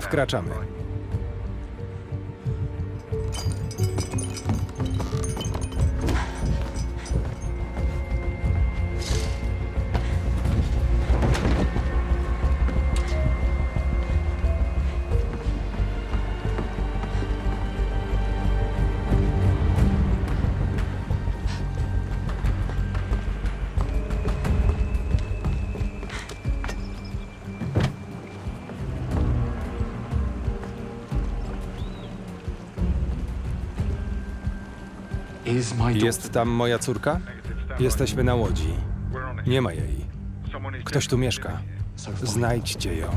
Wkraczamy. Jest tam moja córka? Jesteśmy na łodzi. Nie ma jej. Ktoś tu mieszka. Znajdźcie ją.